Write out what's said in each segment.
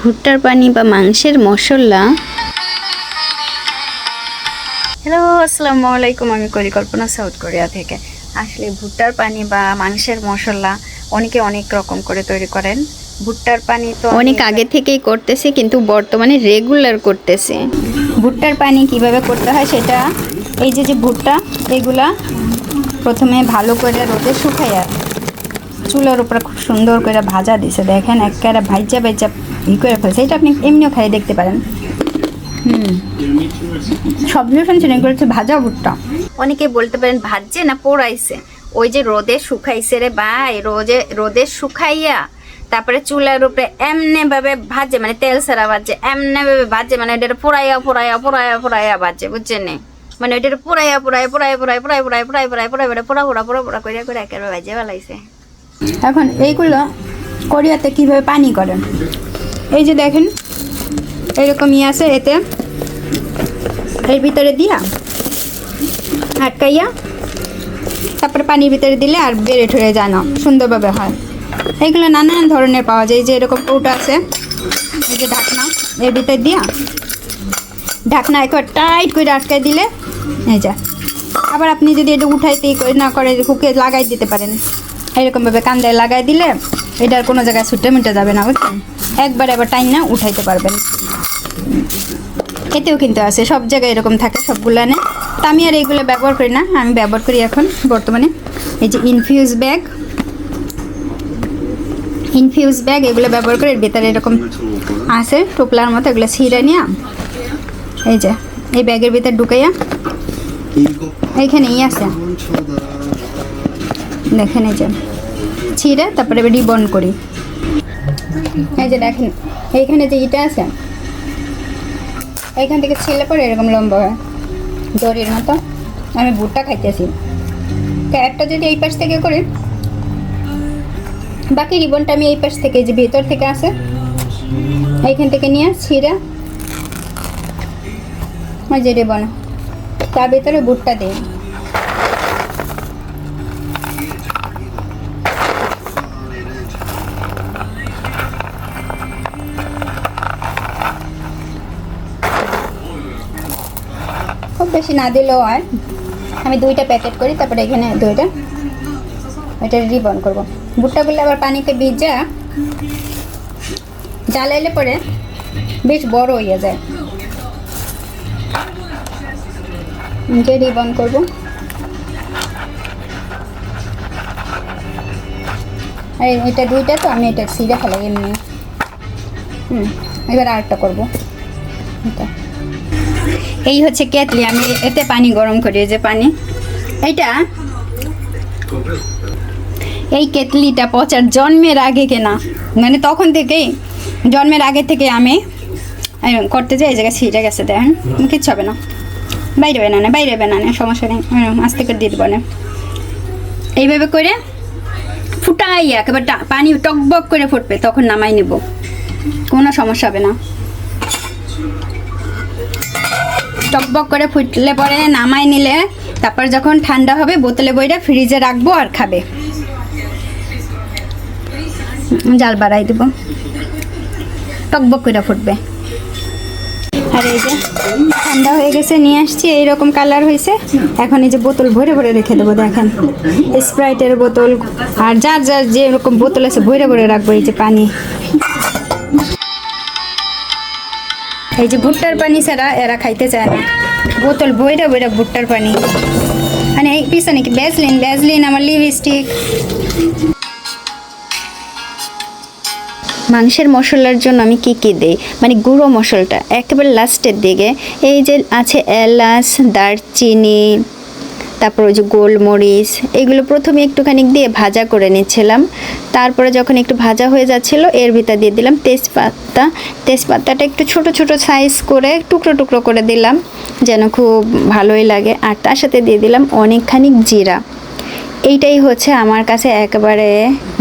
ভুট্টার পানি বা মাংসের মশলা। হ্যালো আসসালামু আলাইকুম আমি পরিকল্পনা সাউথ কোরিয়া থেকে। আসলে ভুট্টার পানি বা মাংসের মশলা অনেকে অনেক রকম করে তৈরি করেন। ভুট্টার পানি তো অনেক আগে থেকেই করতেছে কিন্তু বর্তমানে রেগুলার করতেছে। ভুট্টার পানি কীভাবে করতে হয় সেটা এই যে যে ভুট্টা এগুলা প্রথমে ভালো করে রোদে শুকাইয়া চুলার উপরে খুব সুন্দর করে ভাজা দিছে দেখেন একেবারে ভাইজা ভাইজা ই করে ফেলছে এটা আপনি এমনিও খাই দেখতে পারেন হুম শুনছেন ভাজা ভুট্টা অনেকে বলতে পারেন ভাজছে না পোড়াইছে ওই যে রোদে শুকাইছে রে ভাই রোদে রোদে শুকাইয়া তারপরে চুলার উপরে এমনে ভাবে ভাজে মানে তেল সারা ভাজে এমনে ভাবে ভাজে মানে এটা পোড়াইয়া পোড়াইয়া পোড়াইয়া পোড়াইয়া ভাজে বুঝছেন? মানে ওইটা পোড়াইয়া পোড়াইয়া পোড়াইয়া পোড়াই পোড়াই পোড়াই পোড়াই পোড়াই পোড়াই পোড়াই পোড়া পোড়া পোড়া পোড়া করে করে একেবারে ভাজে ফেলাইছে এখন এইগুলো কোরিয়াতে কীভাবে পানি করেন? এই যে দেখেন এরকম ইয়ে আছে এতে। এর ভিতরে দিয়া, আটকাইয়া, তারপরে পানির ভিতরে দিলে আর বেড়ে ঠরে যায় না, সুন্দরভাবে হয়। এগুলো নানান ধরনের পাওয়া যায় যে এরকম কৌটা আছে, এই যে ঢাকনা, এর ভিতরে দিয়া ঢাকনা একবার টাইট করে আটকাই দিলে, এই যা। আবার আপনি যদি এটা উঠাইতে না করে, হুকে লাগাই দিতে পারেন। এরকমভাবে কান্দায় লাগাই দিলে এটার কোনো জায়গায় ছুটে মিটে যাবে না বুঝছেন? একবার এবার টাইম না উঠাইতে পারবেন। এতেও কিন্তু আছে সব জায়গায় এরকম থাকে সবগুলো নে তা আমি আর এইগুলো ব্যবহার করি না আমি ব্যবহার করি এখন বর্তমানে। এই যে ইনফিউজ ব্যাগ ইনফিউজ ব্যাগ এগুলো ব্যবহার করে ভেতরে এরকম আছে টোপলার মতো এগুলো ছিঁড়ে নিয়ে। এই যে এই ব্যাগের ভিতর ঢুকাইয়া এইখানেই আছে। দেখেন এই যে। ছিঁড়ে তারপরে এবার রিবন করি। এই যে দেখেন, এইখানে যে ইটা আছে, এইখান থেকে ছিলে পরে এরকম লম্বা হয়, দড়ির মতো। আমি ভুট্টা খাইতেছি। তো একটা যদি এই পাশ থেকে করি, বাকি রিবনটা আমি এই পাশ থেকে যে ভেতর থেকে আসে এইখান থেকে নিয়ে ছিঁড়ে যে রিবন, তার ভেতরে ভুট্টা দিই। বেশি না দিলেও হয়। আমি দুইটা প্যাকেট করি, তারপরে এখানে দুইটা। এটা রিবন করব। ভুট্টাগুলো আবার পানিতে ভিজা, জ্বালাইলে পরে বেশ বড় হয়ে যায়। যে রিবন করব। আর এটা দুইটা তো, আমি এটা সিরে ফেলাই এমনি। হুম, এবার আরেকটা করব। এটা। এই হচ্ছে কেতলি আমি এতে পানি গরম করি যে পানি। এটা এই কেতলিটা পচার জন্মের আগে কেনা। মানে তখন থেকেই, জন্মের আগে থেকে আমি করতে যাই, এই জায়গায় ছিঁড়ে গেছে, দেখেন। কিচ্ছু হবে না। বাইরে বেনা না বাইরে বেনা না সমস্যা নেই। আস্তে করে দিয়ে দেবো না। এইভাবে করে ফুটাই, একেবারে পানি টকবক করে ফুটবে, তখন নামাই নেব। কোনো সমস্যা হবে না। টকবক করে ফুটলে পরে নামাই নিলে, তারপর যখন ঠান্ডা হবে, বোতলে বইটা ফ্রিজে রাখব আর খাবে। জাল বাড়াই দেবো। টকবক করে ফুটবে। আর এই যে, ঠান্ডা হয়ে গেছে, নিয়ে আসছি, এইরকম কালার হয়েছে। এখন এই যে বোতল ভরে ভরে রেখে দেবো, দেখেন। স্প্রাইটের বোতল, আর যার যার যেরকম বোতল আছে, ভরে ভরে রাখব এই যে পানি। এই যে ভুট্টার পানি ছাড়া এরা খাইতে চায় না। বোতল বইরা বইরা ভুট্টার পানি। মানে এই পিছনে কি ব্যাজলিন ব্যাজলিন আমার লিপস্টিক। মাংসের মশলার জন্য আমি কি কি দিই? মানে গুঁড়ো মশলাটা, একেবারে লাস্টের দিকে। এই যে আছে এলাচ, দারচিনি তারপর ওই যে গোলমরিচ, এগুলো প্রথমে একটুখানি দিয়ে ভাজা করে নিচ্ছিলাম। তারপরে যখন একটু ভাজা হয়ে যাচ্ছিল, এর ভিতর দিয়ে দিলাম তেজপাতা। তেজপাতাটা একটু ছোট ছোট সাইজ করে, টুকরো টুকরো করে দিলাম, যেন খুব ভালোই লাগে। আর তার সাথে দিয়ে দিলাম অনেকখানি জিরা। এইটাই হচ্ছে আমার কাছে একেবারে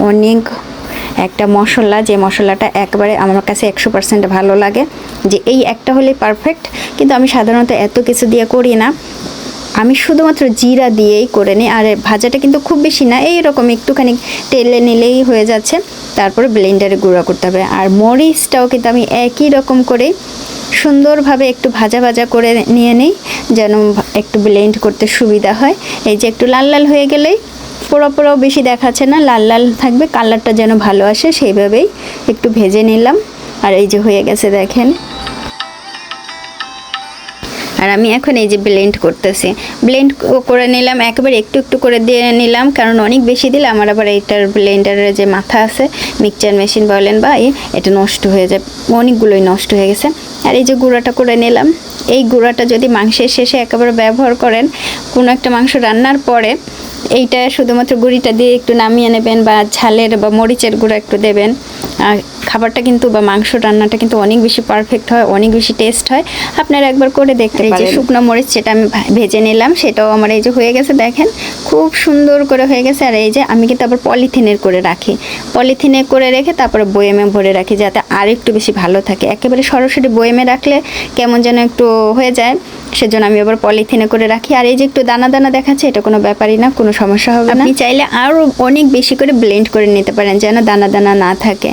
অনেক একটা মশলা, যে মশলাটা একবারে আমার কাছে একশো পার্সেন্ট ভালো লাগে। যে এই একটা হলে পারফেক্ট কিন্তু আমি সাধারণত এত কিছু দিয়ে করি না। আমি শুধুমাত্র জিরা দিয়েই করে নিই, আর ভাজাটা কিন্তু খুব বেশি না, এই এইরকম একটুখানি তেলে নিলেই হয়ে যাচ্ছে। তারপরে ব্লেন্ডারে গুঁড়া করতে হবে, আর মরিচটাও কিন্তু আমি একই রকম করে সুন্দরভাবে একটু ভাজা ভাজা করে নিয়ে নিই, যেন একটু ব্লেন্ড করতে সুবিধা হয়। এই যে একটু লাল লাল হয়ে গেলেই পোড়া পোড়াও বেশি দেখাচ্ছে না, লাল লাল থাকবে কালারটা যেন ভালো আসে, সেইভাবেই একটু ভেজে নিলাম। আর এই যে হয়ে গেছে দেখেন আর আমি এখন এই যে ব্লেন্ড করতেছি। ব্লেন্ড করে নিলাম, একবার একটু একটু করে দিয়ে নিলাম, কারণ অনেক বেশি দিলে আমার আবার এইটার ব্লেন্ডারের যে মাথা আছে মিক্সচার মেশিন বলেন বা এটা নষ্ট হয়ে যায়, অনেকগুলোই নষ্ট হয়ে গেছে। আর এই যে গুঁড়াটা করে নিলাম, এই গুঁড়াটা যদি মাংসের শেষে একেবারে ব্যবহার করেন, কোনো একটা মাংস রান্নার পরে এইটা শুধুমাত্র গুঁড়িটা দিয়ে একটু নামিয়ে নেবেন বা ঝালের বা মরিচের গুঁড়া একটু দেবেন। আর খাবারটা কিন্তু বা মাংস রান্নাটা কিন্তু অনেক বেশি পারফেক্ট হয় অনেক বেশি টেস্ট হয়। আপনারা একবার করে দেখতে পারেন এই যে শুকনো মরিচ যেটা আমি ভেজে নিলাম সেটাও আমার এই যে হয়ে গেছে দেখেন। খুব সুন্দর করে হয়ে গেছে। আর এই যে আমি কিন্তু আবার পলিথিনের করে রাখি। পলিথিনে করে রেখে তারপরে বয়েমে ভরে রাখি যাতে আর একটু বেশি ভালো থাকে। একেবারে সরাসরি বয়েমে রাখলে কেমন যেন একটু হয়ে যায় সেজন্য আমি আবার পলিথিনে করে রাখি। আর এই যে একটু দানা দানা দেখাচ্ছে এটা কোনো ব্যাপারই না কোনো সমস্যা হবে না। আপনি চাইলে আরও অনেক বেশি করে ব্লেন্ড করে নিতে পারেন যেন দানা দানা না থাকে।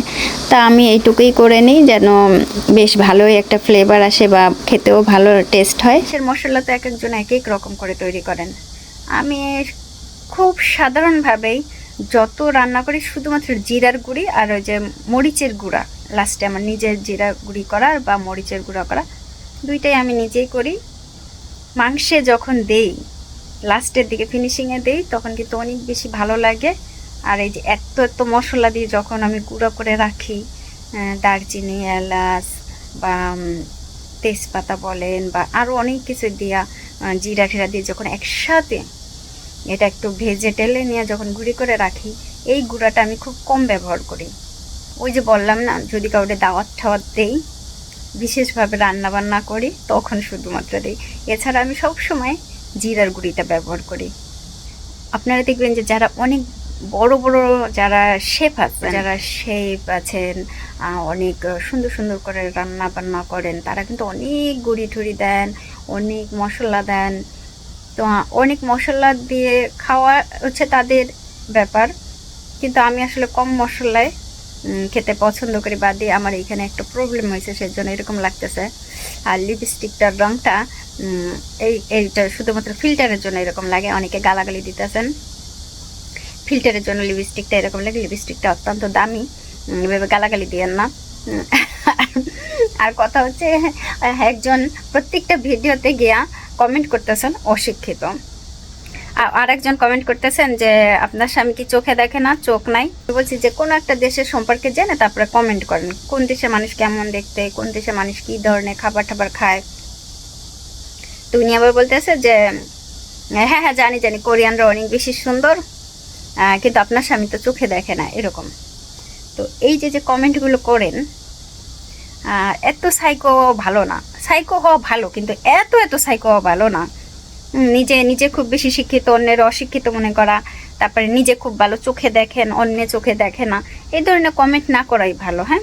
তা আমি এইটুকুই করে নিই যেন বেশ ভালোই একটা ফ্লেভার আসে বা খেতেও ভালো টেস্ট হয়। সে মশলা তো এক একজন এক এক রকম করে তৈরি করেন। আমি খুব সাধারণভাবেই যত রান্না করি শুধুমাত্র জিরার গুঁড়ি আর ওই যে মরিচের গুঁড়া লাস্টে আমার নিজের জিরা গুঁড়ি করা বা মরিচের গুঁড়া করা, দুইটাই আমি নিজেই করি। মাংসে যখন দেই লাস্টের দিকে ফিনিশিংয়ে দেই, তখন কিন্তু অনেক বেশি ভালো লাগে। আর এই যে এত এত মশলা দিয়ে যখন আমি গুঁড়ো করে রাখি দারচিনি, এলাচ বা তেজপাতা বলেন বা আরও অনেক কিছু দিয়া জিরা টিরা দিয়ে যখন একসাথে এটা একটু ভেজে টেলে নিয়ে যখন গুঁড়ি করে রাখি, এই গুঁড়াটা আমি খুব কম ব্যবহার করি। ওই যে বললাম না, যদি কাউকে দাওয়াত ঠাওয়াত দেই, বিশেষভাবে রান্না বান্না করি, তখন শুধুমাত্র দিই। এছাড়া আমি সব সময় জিরার গুঁড়িটা ব্যবহার করি। আপনারা দেখবেন যে যারা অনেক বড় বড় যারা শেফ আছেন যারা শেফ আছেন অনেক সুন্দর সুন্দর করে রান্না বান্না করেন তারা কিন্তু অনেক গুঁড়ি টুড়ি দেন অনেক মশলা দেন। তো অনেক মশলা দিয়ে খাওয়া হচ্ছে তাদের ব্যাপার। কিন্তু আমি আসলে কম মশলায় খেতে পছন্দ করি বা দিয়ে আমার এখানে একটা প্রবলেম হয়েছে সেজন্য এরকম লাগতেছে। আর লিপস্টিকটার রঙটা এই এইটা শুধুমাত্র ফিল্টারের জন্য এরকম লাগে অনেকে গালাগালি দিতেছেন। ফিল্টারের জন্য লিপস্টিকটা, এরকম লাগে লিপস্টিকটা অত্যন্ত দামি। এভাবে গালাগালি দিয়েন না। আর কথা হচ্ছে, একজন প্রত্যেকটা ভিডিওতে গিয়া কমেন্ট করতেছেন অশিক্ষিত। আর একজন কমেন্ট করতেছেন যে, আপনার স্বামী কি চোখে দেখে না? চোখ নাই? বলছি যে, কোনো একটা দেশের সম্পর্কে জেনে তারপরে কমেন্ট করেন। কোন দেশের মানুষ কেমন দেখতে? কোন দেশের মানুষ কি ধরনের খাবার টাবার খায়? তো উনি আবার বলতেছে যে হ্যাঁ হ্যাঁ জানি জানি। কোরিয়ানরা অনেক বেশি সুন্দর। কিন্তু আপনার স্বামী তো চোখে দেখে না, এরকম। তো এই যে যে কমেন্টগুলো করেন এত সাইকো ভালো না। সাইকো হওয়া ভালো, কিন্তু এত এত সাইকো হওয়া ভালো না। নিজে নিজে খুব বেশি শিক্ষিত, অন্যের অশিক্ষিত মনে করা, তারপরে নিজে খুব ভালো চোখে দেখেন অন্য চোখে দেখে না। এই ধরনের কমেন্ট না করাই ভালো হ্যাঁ?